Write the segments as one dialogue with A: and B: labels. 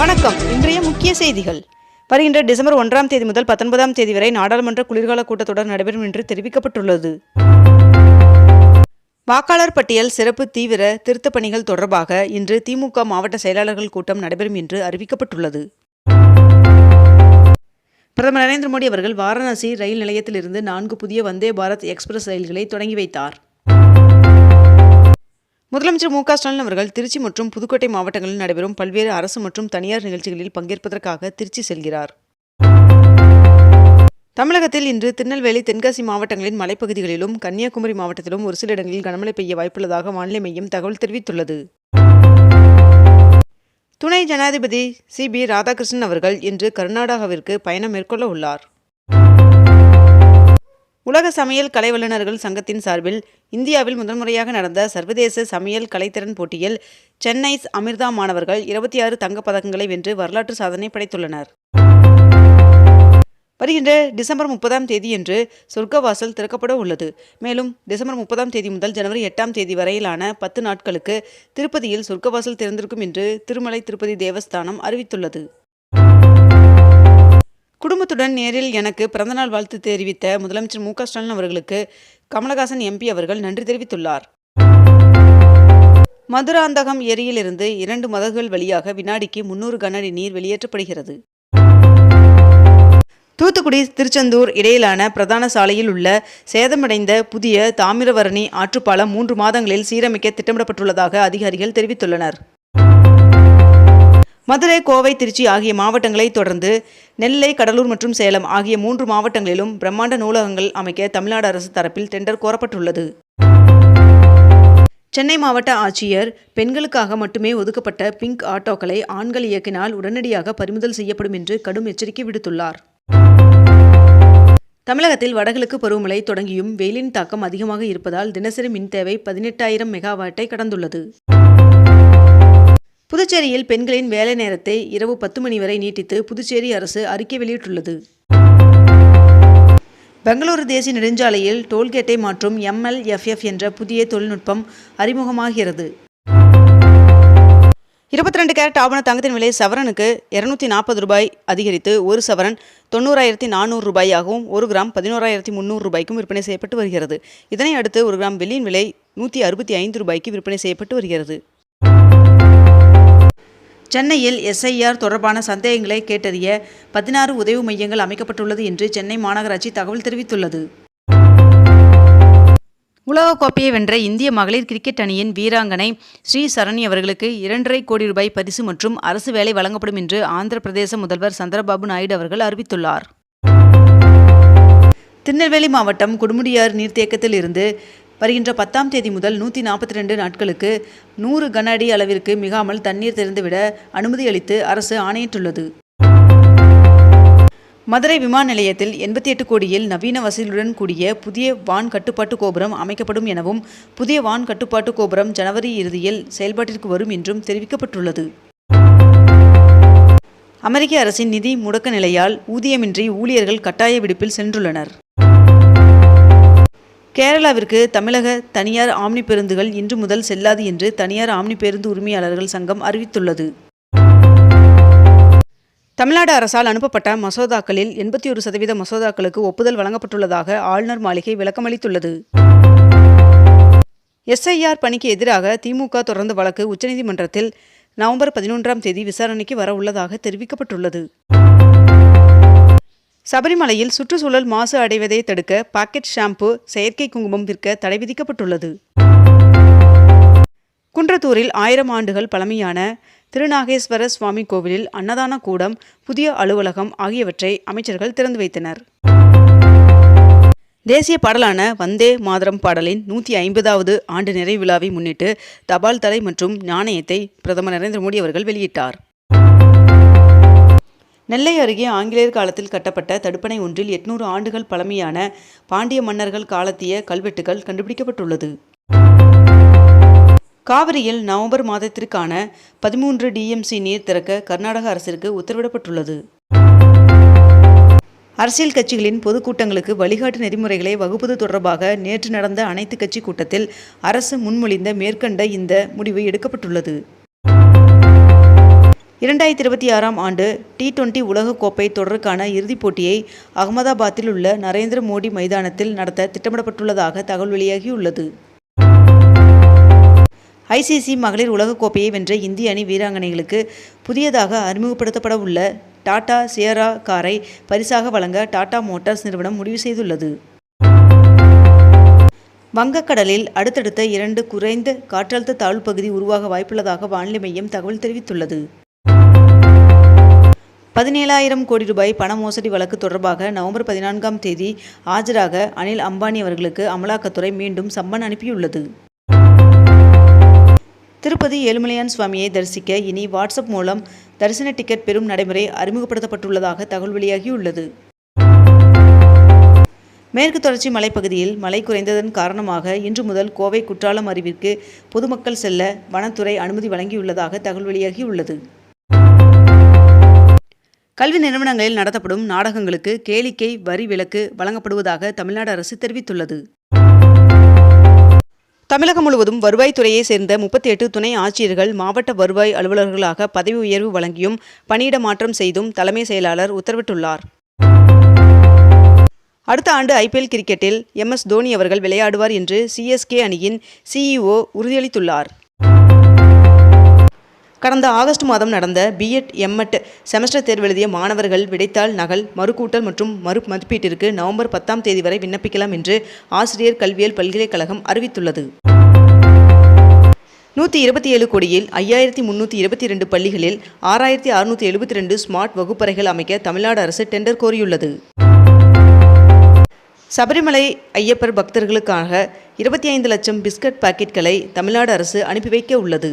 A: வணக்கம். இன்றைய முக்கிய செய்திகள். வருகின்ற டிசம்பர் ஒன்றாம் தேதி முதல் பத்தொன்பதாம் தேதி வரை நாடாளுமன்ற குளிர்கால கூட்டத்தொடர் நடைபெறும் என்று தெரிவிக்கப்பட்டுள்ளது. வாக்காளர் பட்டியல் சிறப்பு தீவிர திருத்தப் பணிகள் தொடர்பாக இன்று திமுக மாவட்ட செயலாளர்கள் கூட்டம் நடைபெறும் என்று அறிவிக்கப்பட்டுள்ளது. பிரதமர் நரேந்திர மோடி அவர்கள் வாரணாசி ரயில் நிலையத்திலிருந்து நான்கு புதிய வந்தே பாரத் எக்ஸ்பிரஸ் ரயில்களை தொடங்கி வைத்தார். முதலமைச்சர் மு க ஸ்டாலின் அவர்கள் திருச்சி மற்றும் புதுக்கோட்டை மாவட்டங்களில் நடைபெறும் பல்வேறு அரசு மற்றும் தனியார் நிகழ்ச்சிகளில் பங்கேற்பதற்காக திருச்சி செல்கிறார். தமிழகத்தில் இன்று திருநெல்வேலி தென்காசி மாவட்டங்களின் மலைப்பகுதிகளிலும் கன்னியாகுமரி மாவட்டத்திலும் ஒரு சில இடங்களில் கனமழை பெய்ய வாய்ப்புள்ளதாக வானிலை மையம் தகவல் தெரிவித்துள்ளது. துணை ஜனாதிபதி சி பி ராதாகிருஷ்ணன் அவர்கள் இன்று கர்நாடகாவிற்கு பயணம் மேற்கொள்ள உள்ளார். உலக சமையல் கலை வல்லுநர்கள் சங்கத்தின் சார்பில் இந்தியாவில் முதன்முறையாக நடந்த சர்வதேச சமையல் கலைத்திறன் போட்டியில் சென்னை அமிர்தா மாணவர்கள் இருபத்தி ஆறு தங்கப்பதக்கங்களை வென்று வரலாற்று சாதனை படைத்துள்ளனர். வருகின்ற டிசம்பர் முப்பதாம் தேதியன்று சொர்க்கவாசல் திறக்கப்பட உள்ளது. மேலும் டிசம்பர் முப்பதாம் தேதி முதல் ஜனவரி எட்டாம் தேதி வரையிலான பத்து நாட்களுக்கு திருப்பதியில் சொர்க்கவாசல் திறந்திருக்கும் என்று திருமலை திருப்பதி தேவஸ்தானம் அறிவித்துள்ளது. குடும்பத்துடன் நேரில் எனக்கு பிறந்தநாள் வாழ்த்து தெரிவித்த முதலமைச்சர் மு க ஸ்டாலின் அவர்களுக்கு கமலஹாசன் எம்பி அவர்கள் நன்றி தெரிவித்துள்ளார். மதுராந்தகம் ஏரியிலிருந்து இரண்டு மதகுகள் வழியாக வினாடிக்கு முன்னூறு கனஅடி நீர் வெளியேற்றப்படுகிறது. தூத்துக்குடி திருச்செந்தூர் இடையிலான பிரதான சாலையில் உள்ள சேதமடைந்த புதிய தாமிரவரணி ஆற்றுப்பாலம் மூன்று மாதங்களில் சீரமைக்க திட்டமிடப்பட்டுள்ளதாக அதிகாரிகள் தெரிவித்துள்ளனர். மதுரை கோவை திருச்சி ஆகிய மாவட்டங்களை தொடர்ந்து நெல்லை கடலூர் மற்றும் சேலம் ஆகிய மூன்று மாவட்டங்களிலும் பிரம்மாண்ட நூலகங்கள் அமைக்க தமிழ்நாடு அரசு தரப்பில் டெண்டர் கோரப்பட்டுள்ளது. சென்னை மாவட்ட ஆட்சியர் பெண்களுக்காக மட்டுமே ஒதுக்கப்பட்ட பிங்க் ஆட்டோக்களை ஆண்கள் இயக்கினால் உடனடியாக பறிமுதல் செய்யப்படும் என்று கடும் எச்சரிக்கை விடுத்துள்ளார். தமிழகத்தில் வடகிழக்கு பருவமழை தொடங்கியும் வெயிலின் தாக்கம் அதிகமாக இருப்பதால் தினசரி மின் தேவை பதினெட்டாயிரம் மெகாவாட்டை கடந்துள்ளது. புதுச்சேரியில் பெண்களின் வேலை நேரத்தை இரவு பத்து மணி வரை நீட்டித்து புதுச்சேரி அரசு அறிக்கை வெளியிட்டுள்ளது. பெங்களூரு தேசிய நெடுஞ்சாலையில் டோல்கேட்டை மாற்றும் எம்எல்எஃப்எஃப் என்ற புதிய தொழில்நுட்பம் அறிமுகமாகிறது. இருபத்தி ரெண்டு கேரட் ஆவண தங்கத்தின் விலை சவரனுக்கு இருநூத்தி நாற்பது ரூபாய் அதிகரித்து ஒரு சவரன் தொண்ணூறாயிரத்தி நானூறு ரூபாயாகவும் ஒரு கிராம் பதினோராயிரத்தி முந்நூறு ரூபாய்க்கும் விற்பனை செய்யப்பட்டு வருகிறது. இதனை அடுத்து ஒரு கிராம் வெள்ளியின் விலை நூற்றி அறுபத்தி ஐந்து ரூபாய்க்கு விற்பனை செய்யப்பட்டு வருகிறது. சென்னையில் எஸ்ஐஆர் தொடர்பான சந்தேகங்களை கேட்டறிய பதினாறு உதவி மையங்கள் அமைக்கப்பட்டுள்ளது என்று சென்னை மாநகராட்சி தகவல் தெரிவித்துள்ளது. உலகக்கோப்பையை வென்ற இந்திய மகளிர் கிரிக்கெட் அணியின் வீராங்கனை ஸ்ரீ சரணி அவர்களுக்கு இரண்டரை கோடி ரூபாய் பரிசு மற்றும் அரசு வேலை வழங்கப்படும் என்று ஆந்திர பிரதேச முதல்வர் சந்திரபாபு நாயுடு அவர்கள் அறிவித்துள்ளார். திருநெல்வேலி மாவட்டம் குடுமுடியார் நீர்த்தேக்கத்தில் இருந்து வருகின்ற பத்தாம் தேதி முதல் நூற்றி நாற்பத்தி ரெண்டு நாட்களுக்கு நூறு கன அடி அளவிற்கு மிகாமல் தண்ணீர் திறந்துவிட அனுமதி அளித்து அரசு ஆணையிட்டுள்ளது. மதுரை விமான நிலையத்தில் எண்பத்தி எட்டு கோடியில் நவீன வசதியுடன் கூடிய புதிய வான் கட்டுப்பாட்டு கோபுரம் அமைக்கப்படும் எனவும் புதிய வான் கட்டுப்பாட்டு கோபுரம் ஜனவரி இறுதியில் செயல்பாட்டிற்கு வரும் என்றும் தெரிவிக்கப்பட்டுள்ளது. அமெரிக்க அரசின் நிதி முடக்க நிலையால் ஊதியமின்றி ஊழியர்கள் கட்டாய விடுப்பில் சென்றுள்ளனர். கேரளாவிற்கு தமிழக தனியார் ஆம்னி பேருந்துகள் இன்று முதல் செல்லாது என்று தனியார் ஆம்னி பேருந்து உரிமையாளர்கள் சங்கம் அறிவித்துள்ளது. தமிழ்நாடு அரசால் அனுப்பப்பட்ட மசோதாக்களில் எண்பத்தி ஒரு சதவீத மசோதாக்களுக்கு ஒப்புதல் வழங்கப்பட்டுள்ளதாக ஆளுநர் மாளிகை விளக்கமளித்துள்ளது. எஸ்ஐஆர் பணிக்கு எதிராக திமுக தொடர்ந்த வழக்கு உச்சநீதிமன்றத்தில் நவம்பர் பதினொன்றாம் தேதி விசாரணைக்கு வர உள்ளதாக தெரிவிக்கப்பட்டுள்ளது. சபரிமலையில் சுற்றுச்சூழல் மாசு அடைவதை தடுக்க பாக்கெட் ஷாம்பு செயற்கை குங்குமம் விற்க தடை விதிக்கப்பட்டுள்ளது. குன்றத்தூரில் ஆயிரம் ஆண்டுகள் பழமையான திருநாகேஸ்வர சுவாமி கோவிலில் அன்னதான கூடம் புதிய அலுவலகம் ஆகியவற்றை அமைச்சர்கள் திறந்து வைத்தனர். தேசிய பாடலான வந்தே மாதரம் பாடலின் நூற்றி ஐம்பதாவது ஆண்டு நிறைவு விழாவை முன்னிட்டு தபால் தலை மற்றும் நாணயத்தை பிரதமர் நரேந்திர மோடி அவர்கள் வெளியிட்டார். நெல்லை அருகே ஆங்கிலேயர் காலத்தில் கட்டப்பட்ட தடுப்பணை ஒன்றில் எட்நூறு ஆண்டுகள் பழமையான பாண்டிய மன்னர்கள் காலத்திய கல்வெட்டுகள் கண்டுபிடிக்கப்பட்டுள்ளது. காவிரியில் நவம்பர் மாதத்திற்கான பதிமூன்று டிஎம்சி நீர் திறக்க கர்நாடக அரசிற்கு உத்தரவிடப்பட்டுள்ளது. அரசியல் கட்சிகளின் பொதுக்கூட்டங்களுக்கு வழிகாட்டு நெறிமுறைகளை வகுப்பது தொடர்பாக நேற்று நடந்த அனைத்து கட்சி கூட்டத்தில் அரசு முன்மொழிந்த மேற்கண்ட இந்த முடிவு எடுக்கப்பட்டுள்ளது. இரண்டாயிரத்தி இருபத்தி ஆறாம் ஆண்டு டி டுவெண்டி உலகக்கோப்பை தொடருக்கான இறுதிப் போட்டியை அகமதாபாத்தில் உள்ள நரேந்திர மோடி மைதானத்தில் நடத்த திட்டமிடப்பட்டுள்ளதாக தகவல் வெளியாகியுள்ளது. ஐசிசி மகளிர் உலகக்கோப்பையை வென்ற இந்திய அணி வீராங்கனைகளுக்கு புதியதாக அறிமுகப்படுத்தப்பட உள்ள டாடா சியரா காரை பரிசாக வழங்க டாடா மோட்டார்ஸ் நிறுவனம் முடிவு செய்துள்ளது. வங்கக்கடலில் அடுத்தடுத்த இரண்டு குறைந்த காற்றழுத்த தாழ்வு பகுதி உருவாக வாய்ப்புள்ளதாக வானிலை மையம் தகவல் தெரிவித்துள்ளது. பதினேழாயிரம் கோடி ரூபாய் பண மோசடி வழக்கு தொடர்பாக நவம்பர் பதினான்காம் தேதி ஆஜராக அனில் அம்பானி அவர்களுக்கு அமலாக்கத்துறை மீண்டும் சம்மன் அனுப்பியுள்ளது. திருப்பதி ஏழுமலையான் சுவாமியை தரிசிக்க இனி வாட்ஸ்அப் மூலம் தரிசன டிக்கெட் பெறும் நடைமுறை அறிமுகப்படுத்தப்பட்டுள்ளதாக தகவல் வெளியாகியுள்ளது. மேற்கு தொடர்ச்சி மலைப்பகுதியில் மழை குறைந்ததன் காரணமாக இன்று முதல் கோவை குற்றாலம் அறிவிற்கு பொதுமக்கள் செல்ல வனத்துறை அனுமதி வழங்கியுள்ளதாக தகவல் வெளியாகியுள்ளது. கல்வி நிறுவனங்களில் நடத்தப்படும் நாடகங்களுக்கு கேளிக்கை வரி விலக்கு வழங்கப்படுவதாக தமிழ்நாடு அரசு தெரிவித்துள்ளது. தமிழகம் முழுவதும் வருவாய்த்துறையை சேர்ந்த முப்பத்தி எட்டு துணை ஆட்சியர்கள் மாவட்ட வருவாய் அலுவலர்களாக பதவி உயர்வு வழங்கியும் பணியிட மாற்றம் செய்தும் தலைமை செயலாளர் உத்தரவிட்டுள்ளார். அடுத்த ஆண்டு ஐபிஎல் கிரிக்கெட்டில் எம் எஸ் தோனி அவர்கள் விளையாடுவார் என்று சிஎஸ்கே அணியின் சிஇஓ உறுதியளித்துள்ளார். கடந்த ஆகஸ்ட் மாதம் நடந்த பிஎட் எம்எட் செமஸ்டர் தேர்வு எழுதிய மாணவர்கள் விடைத்தாள் நகல் மறுக்கூட்டல் மற்றும் மறு மதிப்பீட்டிற்கு நவம்பர் பத்தாம் தேதி வரை விண்ணப்பிக்கலாம் என்று ஆசிரியர் கல்வியியல் பல்கலைக்கழகம் அறிவித்துள்ளது. நூற்றி இருபத்தி ஏழு கோடியில் ஐயாயிரத்தி முன்னூற்றி இருபத்தி ரெண்டு பள்ளிகளில் ஆறாயிரத்தி அறுநூற்றி எழுபத்தி ரெண்டு ஸ்மார்ட் வகுப்பறைகள் அமைக்க தமிழ்நாடு அரசு டெண்டர் கோரியுள்ளது. சபரிமலை ஐயப்பர் பக்தர்களுக்காக இருபத்தி ஐந்து லட்சம் பிஸ்கட் பாக்கெட்களை தமிழ்நாடு அரசு அனுப்பி வைக்க உள்ளது.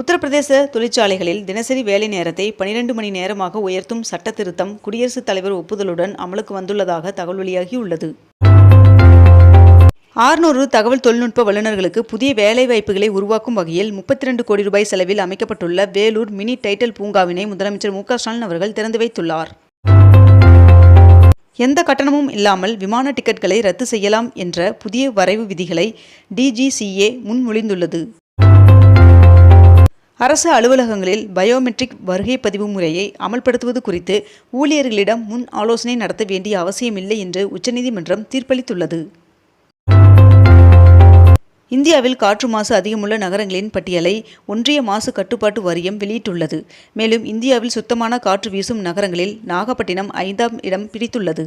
A: உத்தரப்பிரதேச தொழிற்சாலைகளில் தினசரி வேலை நேரத்தை பனிரெண்டு மணி நேரமாக உயர்த்தும் சட்ட திருத்தம் குடியரசுத் தலைவர் ஒப்புதலுடன் அமலுக்கு வந்துள்ளதாக தகவல் வெளியாகியுள்ளது. ஆறுநூறு தகவல் தொழில்நுட்ப வல்லுநர்களுக்கு புதிய வேலைவாய்ப்புகளை உருவாக்கும் வகையில் முப்பத்தி ரெண்டு கோடி ரூபாய் செலவில் அமைக்கப்பட்டுள்ள வேலூர் மினி டைட்டில் பூங்காவினை முதலமைச்சர் மு ஸ்டாலின் அவர்கள் திறந்து வைத்துள்ளார். எந்த கட்டணமும் இல்லாமல் விமான டிக்கெட்களை ரத்து செய்யலாம் என்ற புதிய வரைவு விதிகளை டிஜிசிஏ முன்மொழிந்துள்ளது. அரசு அலுவலகங்களில் பயோமெட்ரிக் வருகை பதிவு முறையை அமல்படுத்துவது குறித்து ஊழியர்களிடம் முன் ஆலோசனை நடத்த வேண்டிய அவசியமில்லை என்று உச்சநீதிமன்றம் தீர்ப்பளித்துள்ளது. இந்தியாவில் காற்று மாசு அதிகமுள்ள நகரங்களின் பட்டியலை ஒன்றிய மாசு கட்டுப்பாட்டு வாரியம் வெளியிட்டுள்ளது. மேலும் இந்தியாவில் சுத்தமான காற்று வீசும் நகரங்களில் நாகப்பட்டினம் ஐந்தாம் இடம் பிடித்துள்ளது.